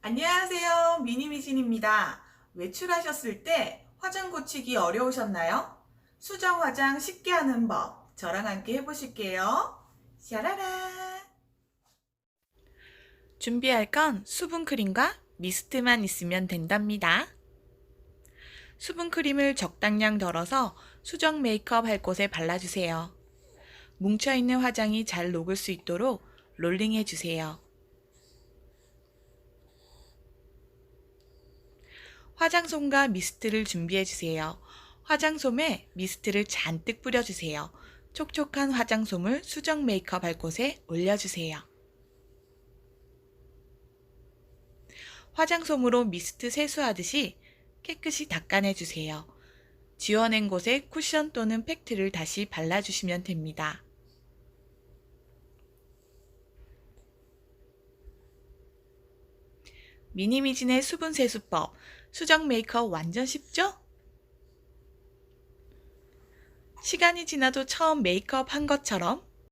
안녕하세요. 미니미진입니다. 외출하셨을 때 화장 고치기 어려우셨나요? 수정 화장 쉽게 하는 법 저랑 함께 해보실게요. 샤라라. 준비할 건 수분크림과 미스트만 있으면 된답니다. 수분크림을 적당량 덜어서 수정 메이크업 할 곳에 발라주세요. 뭉쳐있는 화장이 잘 녹을 수 있도록 롤링해주세요. 화장솜과 미스트를 준비해주세요. 화장솜에 미스트를 잔뜩 뿌려주세요. 촉촉한 화장솜을 수정 메이크업 할 곳에 올려주세요. 화장솜으로 미스트 세수하듯이 깨끗이 닦아내주세요. 지워낸 곳에 쿠션 또는 팩트를 다시 발라주시면 됩니다. 미니미진의 수분 세수법, 수정 메이크업 완전 쉽죠? 시간이 지나도 처음 메이크업 한 것처럼